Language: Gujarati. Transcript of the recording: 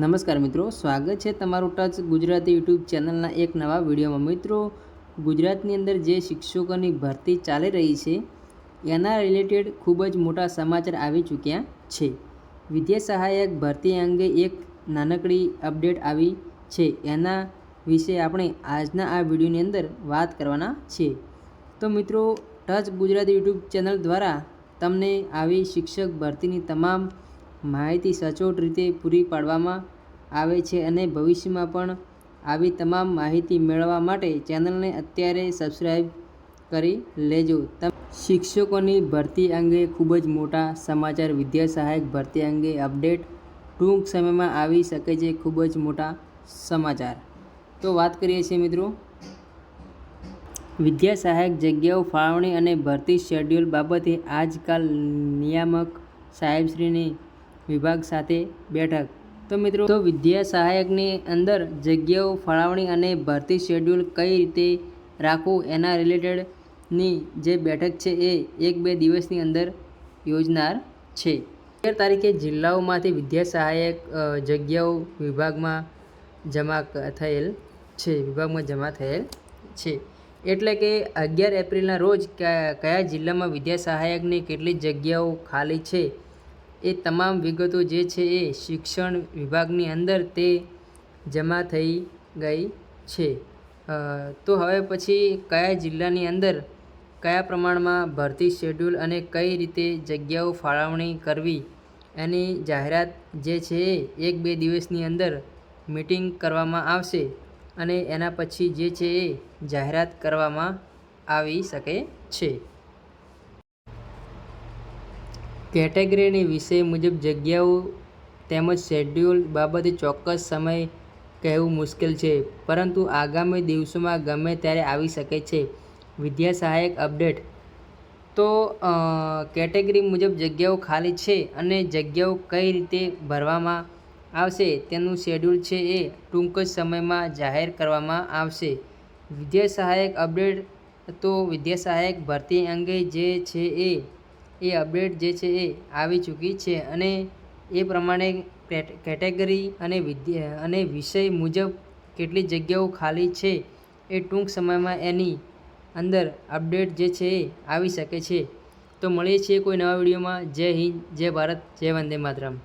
નમસ્કાર મિત્રો, સ્વાગત છે તમારું ટચ ગુજરાતી યુટ્યુબ ચેનલના એક નવા વિડીયોમાં. મિત્રો, ગુજરાતની અંદર જે શિક્ષકોની ભરતી ચાલી રહી છે, એના રિલેટેડ ખૂબ જ મોટા સમાચાર આવી ચૂક્યા છે. વિદ્યા સહાયક ભરતી અંગે એક નાનકડી અપડેટ આવી છે, એના વિશે આપણે આજના આ વિડીયોની અંદર વાત કરવાના છે. તો મિત્રો, ટચ ગુજરાતી યુટ્યુબ ચેનલ દ્વારા તમને આવી શિક્ષક ભરતીની તમામ માહિતી સચોટ રીતે પૂરી પાડવામાં આવે છે અને ભવિષ્યમાં પણ આવી તમામ માહિતી મેળવવા માટે ચેનલને અત્યારે સબસ્ક્રાઈબ કરી લેજો. શિક્ષકોની ભરતી અંગે ખૂબ જ મોટા સમાચાર. વિદ્યા સહાયક ભરતી અંગે અપડેટ ટૂંક સમયમાં આવી શકે છે ખૂબ જ મોટા સમાચાર. તો વાત કરીએ છીએ મિત્રો. વિદ્યા સહાયક જગ્યાઓ, ફાળવણી અને ભરતી શેડ્યુલ બાબતે આજકાલ નિયામક સાહેબશ્રીની વિભાગ સાથે બેઠક. તો મિત્રો, તો વિદ્યા સહાયકની અંદર જગ્યાઓ ફાળવણી અને ભરતી શેડ્યુલ કઈ રીતે રાખવું એના રિલેટેડની જે બેઠક છે એ એક બે દિવસની અંદર યોજનાર છે. તેર તારીખે જિલ્લાઓમાંથી વિદ્યા સહાયક જગ્યાઓ વિભાગમાં જમા થયેલ છે. વિભાગમાં જમા થયેલ છે. એટલે કે અગિયાર એપ્રિલના રોજ કયા જિલ્લામાં વિદ્યા સહાયકની કેટલી જગ્યાઓ ખાલી છે? એ તમામ વિગતો જે છે એ શિક્ષણ વિભાગની અંદર તે જમા થઈ ગઈ છે. તો હવે પછી કયા જિલ્લાની અંદર કયા પ્રમાણમાં ભરતી શેડ્યુલ અને કઈ રીતે જગ્યાઓ ફાળવણી કરવી એની જાહેરાત જે છે એ એક બે દિવસની અંદર મિટિંગ કરવામાં આવશે અને એના પછી જે છે એ જાહેરાત કરવામાં આવી શકે છે. કેટેગરીની વિષય મુજબ જગ્યાઓ તેમજ શેડ્યુલ બાબતે ચોક્કસ સમય કહેવું મુશ્કેલ છે, પરંતુ આગામી દિવસોમાં ગમે ત્યારે આવી શકે છે. વિદ્યા સહાયક અપડેટ. તો કેટેગરી મુજબ જગ્યાઓ ખાલી છે અને જગ્યાઓ કઈ રીતે ભરવામાં આવશે તેનું શેડ્યુલ છે એ ટૂંક જ સમયમાં જાહેર કરવામાં આવશે. વિદ્યા સહાયક અપડેટ. તો, વિદ્યા સહાયક ભરતી અંગે જે છે એ એ અપડેટ જે છે એ આવી ચૂકી છે અને એ પ્રમાણે કેટેગરી અને વિદ્યા, અને વિષય મુજબ કેટલી જગ્યાઓ ખાલી છે એ ટૂંક સમયમાં એની અંદર અપડેટ જે છે એ આવી શકે છે. તો મળીએ છીએ કોઈ નવા વિડીયોમાં. જય હિન્દ, જય ભારત, જય વંદે માતરમ.